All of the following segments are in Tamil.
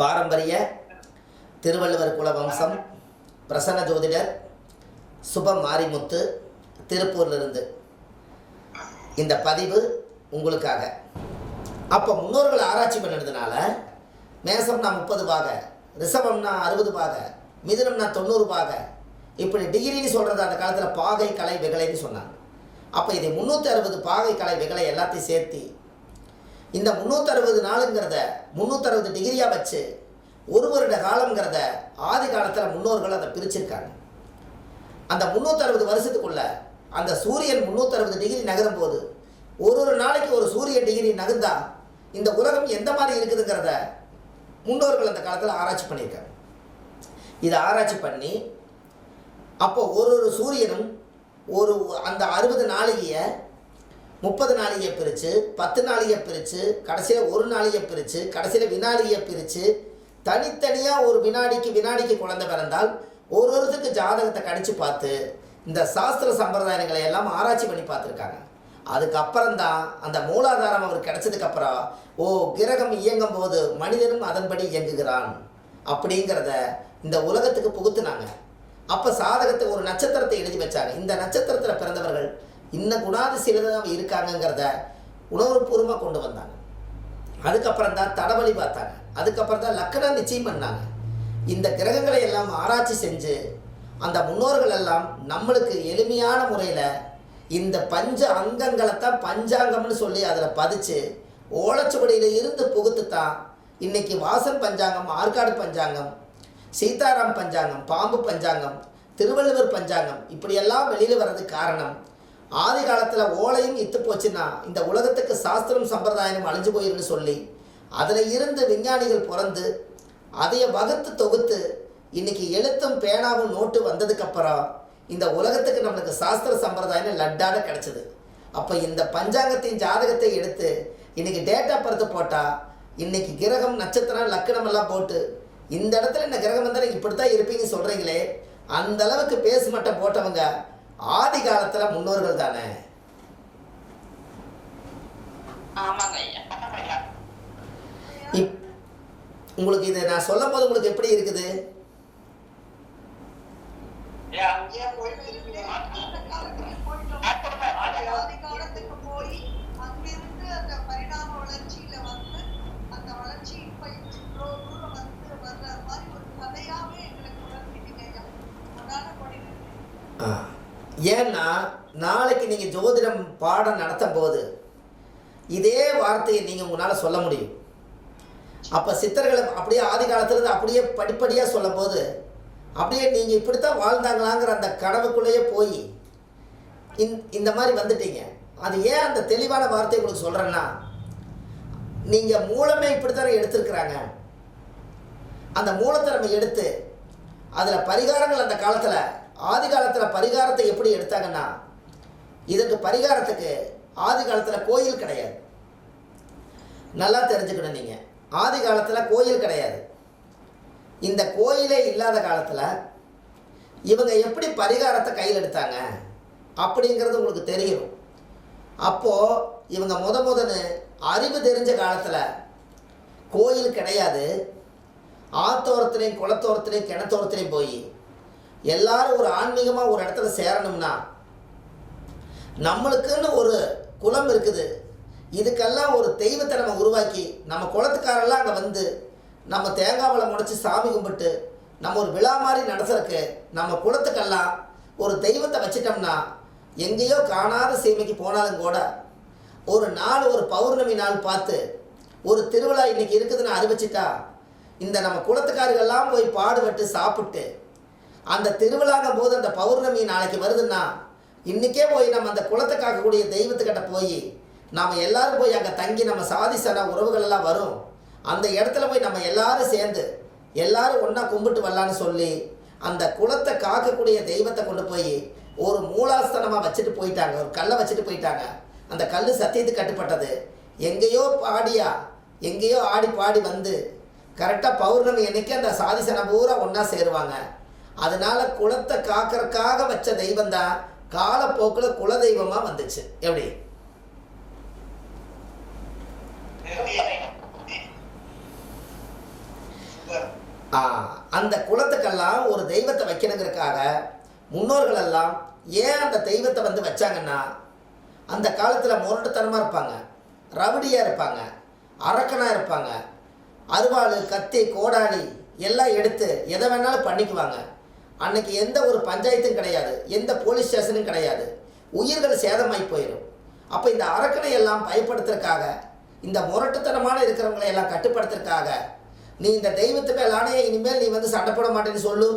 பாரம்பரிய திருவள்ளுவர் குல வம்சம் பிரசன்ன ஜோதிடர் சுப மாரிமுத்து திருப்பூர்லேருந்து. இந்த பதிவு உங்களுக்காக. அப்போ முன்னோர்கள் ஆராய்ச்சி பண்ணினதுனால மேசம்னா முப்பது பாக ரிஷபம்னா அறுபது பாக மிதுனம்னா தொண்ணூறு பாக. இப்படி டிகிரின்னு சொல்கிறது அந்த காலத்தில் பாகை கலை வெகலைன்னு சொன்னாங்க. அப்போ இதை முந்நூற்றி அறுபது பாகை கலை வெகலை எல்லாத்தையும் சேர்த்து இந்த முந்நூற்றறுபது நாளுங்கிறத முந்நூற்றறுபது டிகிரியாக வச்சு ஒரு வருட காலங்கிறத ஆதி காலத்தில் முன்னோர்கள் அதை பிரிச்சிருக்காங்க. அந்த முந்நூற்றறுபது வருஷத்துக்குள்ள அந்த சூரியன் முந்நூற்றறுபது டிகிரி நகரும் போது ஒரு ஒரு நாளைக்கு ஒரு சூரியன் டிகிரி நகர்ந்தா இந்த உலகம் எந்த மாதிரி இருக்குதுங்கிறத முன்னோர்கள் அந்த காலத்தில் ஆராய்ச்சி பண்ணியிருக்காங்க. இதை ஆராய்ச்சி பண்ணி அப்போ ஒரு ஒரு சூரியனும் ஒரு அந்த அறுபது நாளிகையை முப்பது நாளிகை பிரித்து பத்து நாளிகை பிரித்து கடைசியில் ஒரு நாளிகை பிரித்து கடைசியில் வினாடியை பிரித்து தனித்தனியாக ஒரு வினாடிக்கு வினாடிக்கு குழந்தை பிறந்தால் ஒரு ஒருத்தருக்கு ஜாதகத்தை கணிச்சு பார்த்து இந்த சாஸ்திர சம்பிரதாயங்களை எல்லாம் ஆராய்ச்சி பண்ணி பார்த்துருக்காங்க. அதுக்கப்புறம் தான் அந்த மூலாதாரம் அவர் கிடைச்சதுக்கப்புறம் ஓ கிரகம் இயங்கும் போது மனிதனும் அதன்படி இயங்குகிறான் அப்படிங்கிறத இந்த உலகத்துக்கு புகுத்துனாங்க. அப்போ சாதகத்தை ஒரு நட்சத்திரத்தை எழுதி வச்சாங்க இந்த நட்சத்திரத்தில் பிறந்தவர்கள் இந்த குணாதிசீலதான் தான் இருக்காங்கங்கிறத உணர்வுபூர்வமாக கொண்டு வந்தாங்க. அதுக்கப்புறம் தான் தடவழி பார்த்தாங்க. அதுக்கப்புறம் தான் லக்கணம் நிச்சயம் பண்ணாங்க. இந்த கிரகங்களை எல்லாம் ஆராய்ச்சி செஞ்சு அந்த முன்னோர்கள் எல்லாம் நம்மளுக்கு எளிமையான முறையில் இந்த பஞ்ச அங்கங்களை தான் பஞ்சாங்கம்னு சொல்லி அதில் பதிச்சு ஓலச்சுவடியில் இருந்து புகுத்து தான் இன்னைக்கு வாசன் பஞ்சாங்கம் ஆற்காடு பஞ்சாங்கம் சீதாராம் பஞ்சாங்கம் பாம்பு பஞ்சாங்கம் திருவள்ளுவர் பஞ்சாங்கம் இப்படியெல்லாம் வெளியில் வர்றதுக்கு காரணம் ஆதி காலத்தில் ஓலையும் இத்து போச்சுன்னா இந்த உலகத்துக்கு சாஸ்திரம் சம்பிரதாயம் அழிஞ்சு போயிருன்னு சொல்லி அதில் இருந்து விஞ்ஞானிகள் பிறந்து அதைய வகுத்து தொகுத்து இன்னைக்கு எழுத்தும் பேனாவும் நோட்டு வந்ததுக்கப்புறம் இந்த உலகத்துக்கு நம்மளுக்கு சாஸ்திர சம்பிரதாயம் லட்டாக கிடச்சிது. அப்போ இந்த பஞ்சாங்கத்தின் ஜாதகத்தை எடுத்து இன்னைக்கு டேட்டா பருத்து போட்டால் இன்னைக்கு கிரகம் நட்சத்திரம் லக்கணம் எல்லாம் போட்டு இந்த இடத்துல இந்த கிரகம் வந்தால் இப்படி தான் இருப்பீங்க சொல்கிறீங்களே அந்த அளவுக்கு பேஸ் மட்டம் போட்டவங்க ஆதி காலத்துல முன்னோர்கள் தானே ஆமாங்க ஐயா இப் உங்களுக்கு இது நான் சொல்லும் போது உங்களுக்கு எப்படி இருக்குது ஐயா ஆதி காலத்துக்கு போய் அங்கிருந்து அந்த பரிணாம வளர்ச்சியில வந்து அந்த வளர்ச்சி இப்ப இவ்வளவு தூரம் வந்து வர்ற மாதிரி ஒரு கதையாவே எங்களுக்கு உணர்த்திட்டீங்க ஐயா அதான படிக்கிறேன் ஆ. ஏன்னா நாளைக்கு நீங்கள் ஜோதிடம் பாடம் நடத்தும் போது இதே வார்த்தையை நீங்கள் உங்களால் சொல்ல முடியும். அப்போ சித்தர்களை அப்படியே ஆதி காலத்துலேருந்து அப்படியே படிப்படியாக சொல்லும் போது அப்படியே நீங்கள் இப்படித்தான் வாழ்ந்தாங்களாங்கிற அந்த கனவுக்குள்ளேயே போய் இந் இந்த மாதிரி வந்துட்டீங்க. அது ஏன் அந்த தெளிவான வார்த்தை உங்களுக்கு சொல்கிறேன்னா நீங்கள் மூலமே இப்படித்தானே எடுத்திருக்கிறாங்க. அந்த மூலத்தை நம்ம எடுத்து அதில் பரிகாரங்கள் அந்த காலத்தில் ஆதி காலத்தில் பரிகாரத்தை எப்படி எடுத்தாங்கன்னா இதற்கு பரிகாரத்துக்கு ஆதி காலத்தில் கோயில் கிடையாது. நல்லா தெரிஞ்சுக்கணும் நீங்கள் ஆதி காலத்தில் கோயில் கிடையாது. இந்த கோயிலே இல்லாத காலத்தில் இவங்க எப்படி பரிகாரத்தை கையில் எடுத்தாங்க அப்படிங்கிறது உங்களுக்கு தெரியும். அப்போது இவங்க முத முதன்னு அறிவு தெரிஞ்ச காலத்தில் கோயில் கிடையாது. ஆத்தோரத்துலேயும் குளத்தோரத்துலேயும் கிணத்தோரத்துலேயும் போய் எல்லாரும் ஒரு ஆன்மீகமாக ஒரு இடத்துல சேரணும்னா நம்மளுக்குன்னு ஒரு குலம் இருக்குது. இதுக்கெல்லாம் ஒரு தெய்வத்தை நம்ம உருவாக்கி நம்ம குளத்துக்காரெல்லாம் அங்கே வந்து நம்ம தேங்காய் பழம் முடைச்சி சாமி கும்பிட்டு நம்ம ஒரு விழா மாதிரி நடத்துறக்கு நம்ம குளத்துக்கெல்லாம் ஒரு தெய்வத்தை வச்சிட்டோம்னா எங்கேயோ காணாத சீமைக்கு போனாலும் கூட ஒரு நாள் ஒரு பௌர்ணமி நாள் பார்த்து ஒரு திருவிழா இன்றைக்கி இருக்குதுன்னு அறிவிச்சிட்டா இந்த நம்ம குளத்துக்காரர்கள்லாம் போய் பாடுபட்டு சாப்பிட்டு அந்த திருவிழாக போது அந்த பௌர்ணமி நாளைக்கு வருதுன்னா இன்றைக்கே போய் நம்ம அந்த குளத்தை காக்கக்கூடிய தெய்வத்துக்கிட்ட போய் நாம் எல்லோரும் போய் அங்கே தங்கி நம்ம சாதி சன உறவுகள் எல்லாம் வரும். அந்த இடத்துல போய் நம்ம எல்லாரும் சேர்ந்து எல்லாரும் ஒன்றா கும்பிட்டு வரலான்னு சொல்லி அந்த குளத்தை காக்கக்கூடிய தெய்வத்தை கொண்டு போய் ஒரு மூலாஸ்தனமாக வச்சுட்டு போயிட்டாங்க. ஒரு கல்லை வச்சுட்டு போயிட்டாங்க. அந்த கல் சத்தியத்துக்கு கட்டுப்பட்டது. எங்கேயோ பாடியா எங்கேயோ ஆடி பாடி வந்து கரெக்டாக பௌர்ணமி அன்னைக்கு அந்த சாதிசனம் பூரா ஒன்றா சேருவாங்க. அதனால குலத்தை காக்கறக்காக வச்ச தெய்வம் தான் காலப்போக்கில் குல தெய்வமாக வந்துச்சு. எப்படி? அந்த குலத்துக்கெல்லாம் ஒரு தெய்வத்தை வைக்கணுங்கிறதுக்காக முன்னோர்கள் எல்லாம் ஏன் அந்த தெய்வத்தை வந்து வச்சாங்கன்னா அந்த காலத்தில் முரட்டுத்தனமாக இருப்பாங்க ரவுடியாக இருப்பாங்க அரக்கனாக இருப்பாங்க அருவாள் கத்தி கோடாளி எல்லாம் எடுத்து எதை வேணாலும் பண்ணிக்குவாங்க. அன்னைக்கு எந்த ஒரு பஞ்சாயத்தும் கிடையாது எந்த போலீஸ் ஸ்டேஷனும் கிடையாது. உயிர்கள் சேதமாகி போயிடும் அப்போ இந்த அரக்கனை எல்லாம் பயப்படுத்துறதுக்காக இந்த முரட்டுத்தனமான இருக்கிறவங்களை எல்லாம் கட்டுப்படுத்துறதுக்காக நீ இந்த தெய்வத்து மேலானே இனிமேல் நீ வந்து சண்டை போட மாட்டேன்னு சொல்லு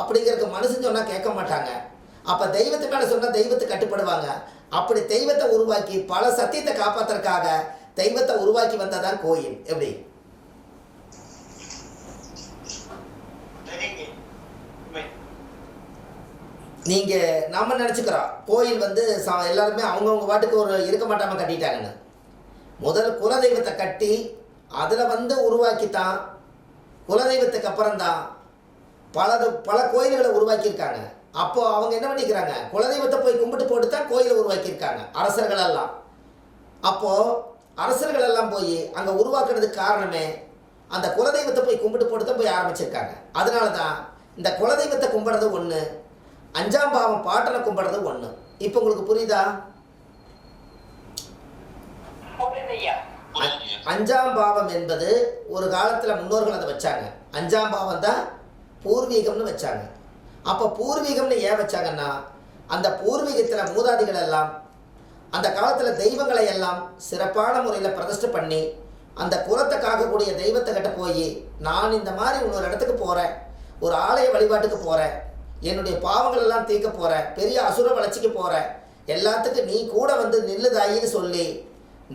அப்படிங்கிறதுக்கு மனுஷன் சொன்னால் கேட்க மாட்டாங்க. அப்போ தெய்வத்து மேலே சொன்னால் தெய்வத்தை கட்டுப்படுவாங்க. அப்படி தெய்வத்தை உருவாக்கி பல சத்தியத்தை காப்பாற்றுறதுக்காக தெய்வத்தை உருவாக்கி வந்ததான் கோயில். எப்படி சரிங்க உண்மை. நீங்கள் நாம் நினச்சிக்கிறோம் கோயில் வந்து ச எல்லாருமே அவங்கவுங்க பாட்டுக்கு ஒரு இருக்க மாட்டாமல் கட்டிட்டாங்கன்னு முதல் குலதெய்வத்தை கட்டி அதில் வந்து உருவாக்கித்தான். குலதெய்வத்துக்கு அப்புறம்தான் பல பல கோயில்களை உருவாக்கியிருக்காங்க. அப்போ அவங்க என்ன பண்ணிக்கிறாங்க? குலதெய்வத்தை போய் கும்பிட்டு போட்டு தான் கோயிலை உருவாக்கியிருக்காங்க அரசர்களெல்லாம். அப்போது அரசர்களெல்லாம் போய் அங்கே உருவாக்குறதுக்கு காரணமே அந்த குலதெய்வத்தை போய் கும்பிட்டு போட்டு தான் போய் ஆரம்பிச்சிருக்காங்க. அதனால தான் இந்த குலதெய்வத்தை கும்பிட்றது ஒன்று அஞ்சாம் பாவம் பாட்டனை கும்பிட்றது ஒன்று இப்போ உங்களுக்கு புரியுதா? அஞ்சாம் பாவம் என்பது ஒரு காலத்தில் முன்னோர்கள் அதை வச்சாங்க. அஞ்சாம் பாவம் தான் பூர்வீகம்னு வச்சாங்க. அப்போ பூர்வீகம்னு ஏன் வச்சாங்கன்னா அந்த பூர்வீகத்தில் மூதாதிகள் எல்லாம் அந்த காலத்தில் தெய்வங்களை எல்லாம் சிறப்பான முறையில் பிரதிஷ்டை பண்ணி அந்த குலத்தை காக்கக்கூடிய தெய்வத்தை கிட்ட போய் நான் இந்த மாதிரி இன்னொரு இடத்துக்கு போகிறேன் ஒரு ஆலய வழிபாட்டுக்கு போகிறேன் என்னுடைய பாவங்கள் எல்லாம் தீர்க்க போகிறேன் பெரிய அசுர வளர்ச்சிக்கு போகிற எல்லாத்துக்கும் நீ கூட வந்து நில்லுதாயின்னு சொல்லி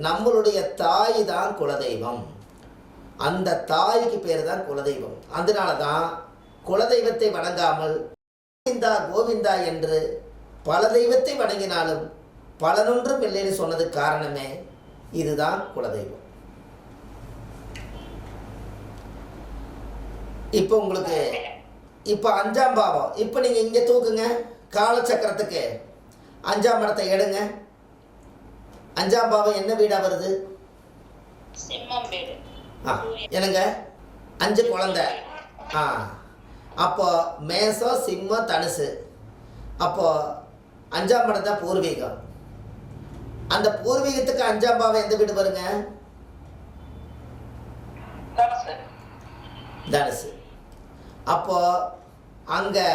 நம்மளுடைய தாய் தான் குலதெய்வம். அந்த தாய்க்கு பேர் தான் குலதெய்வம். அதனால தான் குலதெய்வத்தை வணங்காமல் கோவிந்தா கோவிந்தா என்று பல தெய்வத்தை வணங்கினாலும் பலனொன்றும் இல்லைன்னு சொன்னது காரணமே இதுதான் குலதெய்வம். இப்போ உங்களுக்கு இப்போ அஞ்சாம் பாவம். இப்போ நீங்கள் இங்கே தூக்குங்க காலச்சக்கரத்துக்கு அஞ்சாம் இடத்தை எடுங்க. அஞ்சாம் பாவம் என்ன வீடாக வருது? ஆ என்னங்க? அஞ்சு குழந்தை. ஆ அப்போ மேசம் சிம்மம் தனுசு. அப்போ அஞ்சாம் இடம் தான் பூர்வீகம். அந்த பூர்வீகத்துக்கு அஞ்சாம் பாவம் எந்த வீடு வருங்க? தனுசு. அப்போ அங்கே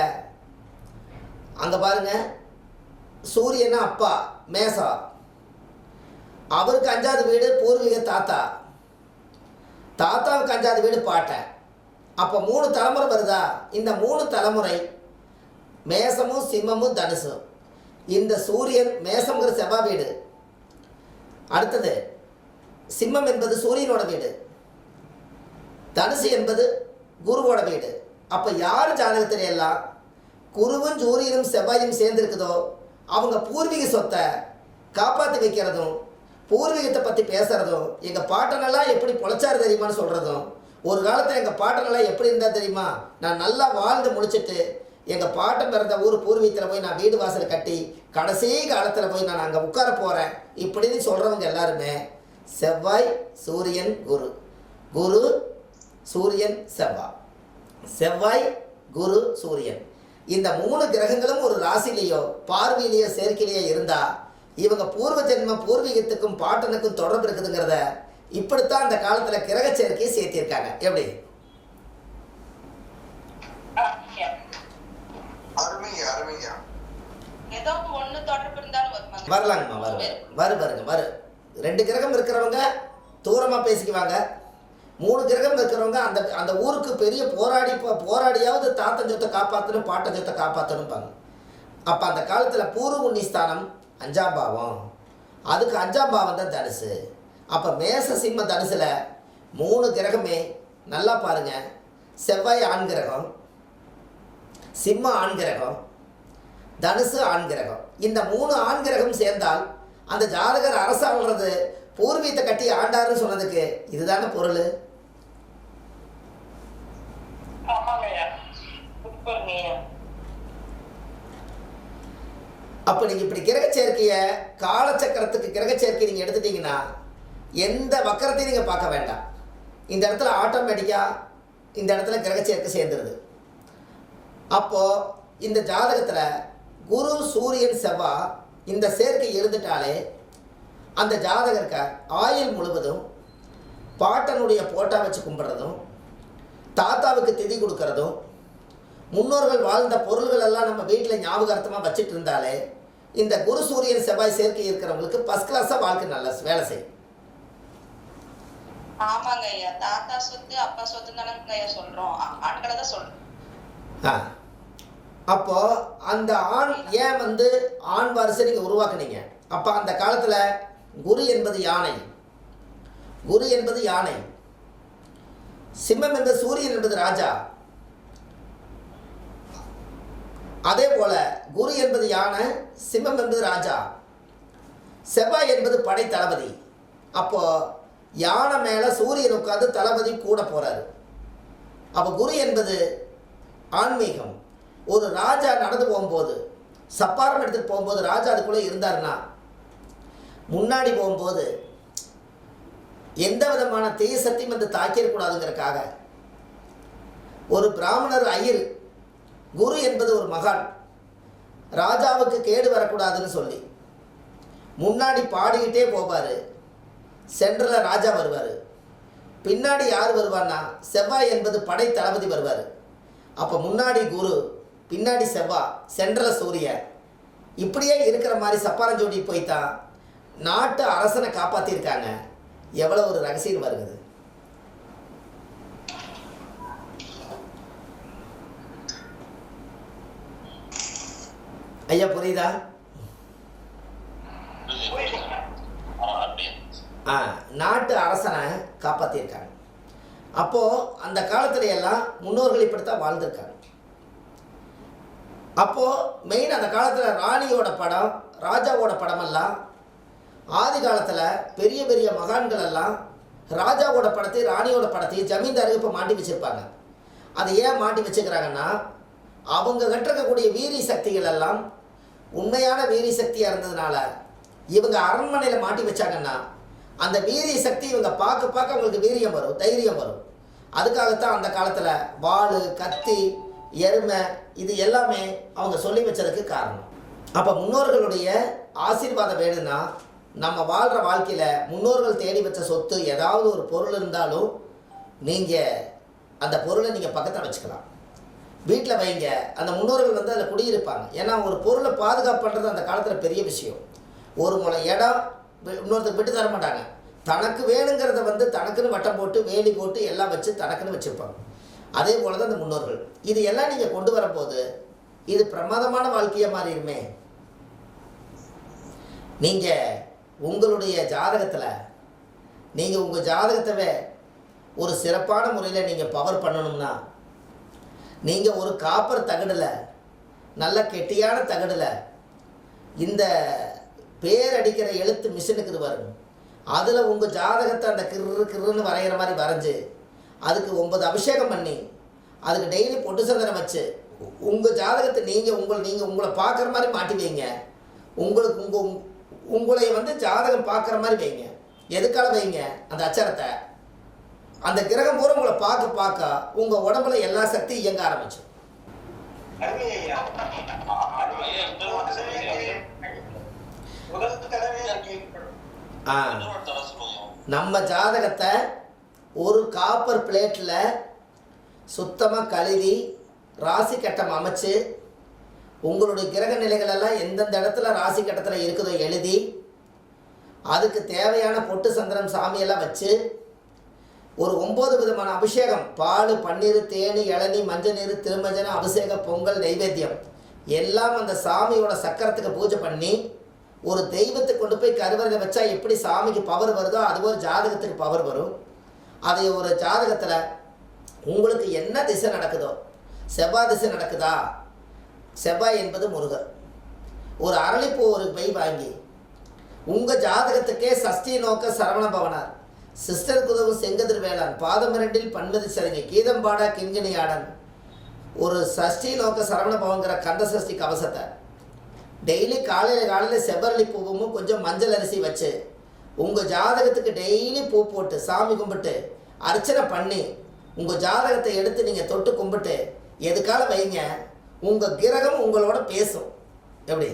அங்கே பாருங்க. சூரியனா அப்பா மேசம் அவருக்கு அஞ்சாவது வீடு பூர்வீக தாத்தா. தாத்தாவுக்கு அஞ்சாவது வீடு பாட்டை. அப்போ மூணு தலைமுறை வருதா? இந்த மூணு தலைமுறை மேசமும் சிம்மமும் தனுசும் இந்த சூரியன் மேசம்ங்கிற செவ்வா வீடு. அடுத்தது சிம்மம் என்பது சூரியனோட வீடு. தனுசு என்பது குருவோட வீடு. அப்போ யார் ஜாதகத்தில் எல்லாம் குருவும் சூரியனும் செவ்வாயும் சேர்ந்துருக்குதோ? அவங்க பூர்வீக சொத்தை காப்பாற்றி வைக்கிறதும் பூர்வீகத்தை பற்றி பேசுகிறதும் எங்கள் பாட்டனெல்லாம் எப்படி பொழைச்சாரு தெரியுமான்னு சொல்கிறதும் ஒரு காலத்தில் எங்கள் பாட்டனெல்லாம் எப்படி இருந்தால் தெரியுமா? நான் நல்லா வாழ்ந்து முடிச்சுட்டு எங்கள் பாட்டன் பிறந்த ஊர் பூர்வீகத்தில் போய் நான் வீடு வாசல் கட்டி கடைசி காலத்தில் போய் நான் அங்கே உட்கார போகிறேன் இப்படின்னு சொல்கிறவங்க எல்லாருமே செவ்வாய் சூரியன் குரு. குரு சூரியன் செவ்வாய். செவ்வாய் குரு சூரியன். இந்த மூணு கிரகங்களும் ஒரு ராசிலேயோ பார்வையிலேயோ சேர்க்கையிலேயோ இருந்தா இவங்க பூர்வ ஜென்ம பூர்வீகத்துக்கும் பாட்டனுக்கும் தொடர்பு இருக்குதுங்கிறத இப்படித்தான் அந்த காலத்துல கிரக சேர்க்கையை சேர்த்திருக்காங்க. எப்படி. வரலாங்கம்மா வரு வரு. பாருங்க வரு. ரெண்டு கிரகம் இருக்கிறவங்க தூரமா பேசிக்குவாங்க. மூணு கிரகம் இருக்கிறவங்க அந்த அந்த ஊருக்கு பெரிய போராடி போராடியாவது தாத்தன் சொத்தை காப்பாற்றணும் பாட்டன் சொத்தை காப்பாற்றணும்பாங்க அப்போ அந்த காலத்தில் பூர்வ புண்ணிஸ்தானம் அஞ்சாம் பாவம். அதுக்கு அஞ்சாம் பாவம் தான் தனுசு. அப்போ மேச சிம்ம தனுசில் மூணு கிரகமே நல்லா பாருங்க. செவ்வாய் ஆண் கிரகம் சிம்ம ஆண் கிரகம் தனுசு ஆண் கிரகம். இந்த மூணு ஆண் கிரகம் சேர்ந்தால் அந்த ஜாதகர் அரசாள்றது பூர்வீகத்தை கட்டி ஆண்டாருன்னு சொன்னதுக்கு இதுதானே பொருள் ஆமாங்க ஐயா. சூப்பருங்க ஐயா. அப்போ நீங்கள் இப்படி கிரக சேர்க்கையை காலச்சக்கரத்துக்கு கிரக சேர்க்கை நீங்கள் எடுத்துட்டீங்கன்னா எந்த வக்கரத்தையும் நீங்கள் பார்க்க வேண்டாம். இந்த இடத்துல ஆட்டோமேட்டிக்காக இந்த இடத்துல கிரகச்சேர்க்கை சேர்ந்துருது. அப்போது இந்த ஜாதகத்தில் குரு சூரியன் செவ்வாய் இந்த சேர்க்கை இருந்துட்டாலே அந்த ஜாதகருக்கு ஆயுள் முழுவதும் பாட்டனுடைய போட்டா வச்சு கும்பிட்றதும் தாத்தாவுக்கு திதி கொடுக்கறதும் முன்னோர்கள் வாழ்ந்த பொருள்கள் எல்லாம் நம்ம வீட்டில் ஞாபகார்த்தமாக வச்சுட்டு இருந்தாலே இந்த குரு சூரியன் செவ்வாய் சேர்க்கை இருக்கிறவங்களுக்கு ஃபஸ்ட் கிளாஸாக வாழ்க்கை நல்லா வேலை செய்யும். ஆமாங்க ஐயா. தாத்தா சொத்து அப்பா சொத்து சொல்றோம். ஆ- ஆண்களை தான் சொல்றோம். ஆ. அப்போ அந்த ஆண் ஏன் வந்து ஆண் வாரிசை நீங்கள் உருவாக்குனீங்க? அப்போ அந்த காலத்தில் குரு என்பது யானை? குரு என்பது யானை. சிம்மம் என்பது சூரியன் என்பது ராஜா. அதே போல குரு என்பது யானை சிம்மம் என்பது ராஜா. செவ்வாய் என்பது படை தளபதி. அப்போ யானை மேலே சூரியன் உட்காந்து தளபதி கூட போறாரு. அப்போ குரு என்பது ஆன்மீகம். ஒரு ராஜா நடந்து போகும்போது சப்பாரம் எடுத்துகிட்டு போகும்போது ராஜா அதுக்குள்ளே இருந்தாருன்னா முன்னாடி போகும்போது எந்த விதமான தீய சக்தியும் வந்து தாக்கிடக்கூடாதுங்கிறதுக்காக ஒரு பிராமணர் ஐயர் குரு என்பது ஒரு மகான். ராஜாவுக்கு கேடு வரக்கூடாதுன்னு சொல்லி. முன்னாடி பாடிக்கிட்டே போவார். சென்டரில் ராஜா வருவார். பின்னாடி யார் வருவான்னா செவ்வாய் என்பது படை தளபதி வருவார். அப்போ முன்னாடி குரு பின்னாடி செவ்வாய் சென்ட்ரல் சூரியன். இப்படியே இருக்கிற மாதிரி சப்பாரஞ்சோடி போய் தான் நாட்டு அரசனை காப்பாற்றியிருக்காங்க எவ்வளோ ஒரு ரகசியம் வருகிறது. ஐயா புரியுதா? ஆ நாட்டு அரசனை காப்பாற்றிருக்காங்க அப்போது அந்த காலத்துல எல்லாம் முன்னோர்கள் இப்படித்தான் வாழ்ந்திருக்காங்க. அப்போது மெயின் அந்த காலத்தில் ராணியோட படம் ராஜாவோட படமெல்லாம் ஆதி காலத்தில் பெரிய பெரிய மகான்கள் எல்லாம் ராஜாவோட படத்தையும் ராணியோட படத்தையும் ஜமீன்தாருக்கு இப்போ மாட்டி வச்சுருப்பாங்க. அதை ஏன் மாட்டி வச்சுக்கிறாங்கன்னா அவங்க கட்டிருக்கக்கூடிய வீரி சக்திகள் எல்லாம் உண்மையான வீரிய சக்தியாக இருந்ததுனால இவங்க அரண்மனையில் மாட்டி வச்சாங்கன்னா அந்த வீரிய சக்தி இவங்க பார்க்க பார்க்க அவங்களுக்கு வீரியம் வரும் தைரியம் வரும். அதுக்காகத்தான் அந்த காலத்தில் வாள் கத்தி எருமை இது எல்லாமே அவங்க சொல்லி வச்சதுக்கு காரணம். அப்போ முன்னோர்களுடைய ஆசீர்வாதம் வேணும்னா நம்ம வாழ்கிற வாழ்க்கையில் முன்னோர்கள் தேடி வச்ச சொத்து ஏதாவது ஒரு பொருள் இருந்தாலும் நீங்கள் அந்த பொருளை நீங்கள் பக்கத்தில் வச்சுக்கலாம். வீட்டில் வைங்க. அந்த முன்னோர்கள் வந்து அதில் குடியிருப்பாங்க. ஏன்னா ஒரு பொருளை பாதுகாப்பு பண்ணுறது அந்த காலத்தில் பெரிய விஷயம். ஒரு முளை இடம் இன்னொருத்தருக்கு விட்டு தர மாட்டாங்க. தனக்கு வேணுங்கிறத வந்து தனக்குன்னு வட்டம் போட்டு வேலி போட்டு எல்லாம் வச்சு தனக்குன்னு வச்சுருப்பாங்க. அதே போல தான் அந்த முன்னோர்கள். இது எல்லாம் நீங்கள் கொண்டு வரும்போது இது பிரமாதமான வாழ்க்கையாக மாறிடுமே. நீங்கள் உங்களுடைய ஜாதகத்தில் நீங்கள் உங்கள் ஜாதகத்தவே ஒரு சிறப்பான முறையில் நீங்கள் பவர் பண்ணணும்னா நீங்கள் ஒரு காப்பர் தகடில் நல்ல கெட்டியான தகடில் இந்த பேர் அடிக்கிற எழுத்து மிஷினுக்கு இது வரும் அதில் உங்கள் ஜாதகத்தை அந்த கிரு கிருன்னு வரைகிற மாதிரி வரைஞ்சி அதுக்கு ஒன்பது அபிஷேகம் பண்ணி அதுக்கு டெய்லி பொட்டு சந்தனம் வச்சு உங்கள் ஜாதகத்தை நீங்கள் உங்களை நீங்கள் உங்களை பார்க்குற மாதிரி மாட்டி வைங்க. உங்களுக்கு உங்கள் உங்களை வந்து ஜாதகம் பார்க்குற மாதிரி வைங்க. எதுக்காக வைங்க? அந்த அச்சரத்தை. அந்த கிரகம் பூரா உங்களை பார்க்க பார்க்க உங்கள் உடம்புல எல்லா சக்தியும் இயங்க ஆரம்பிச்சு அருமை ஐயா. அருமை ஐயா. முதல் தடவை நான் கேள்விப்படுறேன். ஆ நம்ம ஜாதகத்தை ஒரு காப்பர் பிளேட்டில் சுத்தமாக கழுவி ராசி கட்டம் அமைச்சு உங்களுடைய கிரக நிலைகளெல்லாம் எந்தெந்த இடத்துல ராசி கட்டத்தில் இருக்குதோ எழுதி அதுக்கு தேவையான பொட்டு சந்திரன் சாமியெல்லாம் வச்சு ஒரு ஒம்பது விதமான அபிஷேகம். பால் பன்னீர் தேனி இளநீ மஞ்சள் நீர் திருமஞ்சனம் அபிஷேக பொங்கல் நைவேத்தியம். எல்லாம் அந்த சாமியோட சக்கரத்துக்கு பூஜை பண்ணி ஒரு தெய்வத்தை கொண்டு போய் கருவறையில் வச்சா எப்படி சாமிக்கு பவர் வருதோ அது ஒரு ஜாதகத்துக்கு பவர் வரும். அதை ஒரு ஜாதகத்தில் உங்களுக்கு என்ன திசை நடக்குதோ செவ்வாய் திசை நடக்குதா? செவ்வாய் என்பது முருகர். ஒரு அரளிப்பூ ஒரு பை வாங்கி உங்கள் ஜாதகத்துக்கே சஷ்டி நோக்க சரவண பவனார். சிஸ்டர் குதவும் செங்கதிர் வேளாண் பாதம் பாதமிரண்டில் பன்மதி சரிங்க கீதம்பாடா கிண்கிணியாடன் ஒரு சஷ்டி நோக்க சரவண பவங்கிற கந்த சஷ்டி கவசத்தை டெய்லி காலையில் காலையில் செவ்வரளி பூவும் கொஞ்சம் மஞ்சள் அரிசி வச்சு உங்கள் ஜாதகத்துக்கு டெய்லி பூ போட்டு சாமி கும்பிட்டு அர்ச்சனை பண்ணி உங்கள் ஜாதகத்தை எடுத்து நீங்கள் தொட்டு கும்பிட்டு எதுக்கால வைங்க? உங்கள் கிரகம் உங்களோட பேசும். எப்படி?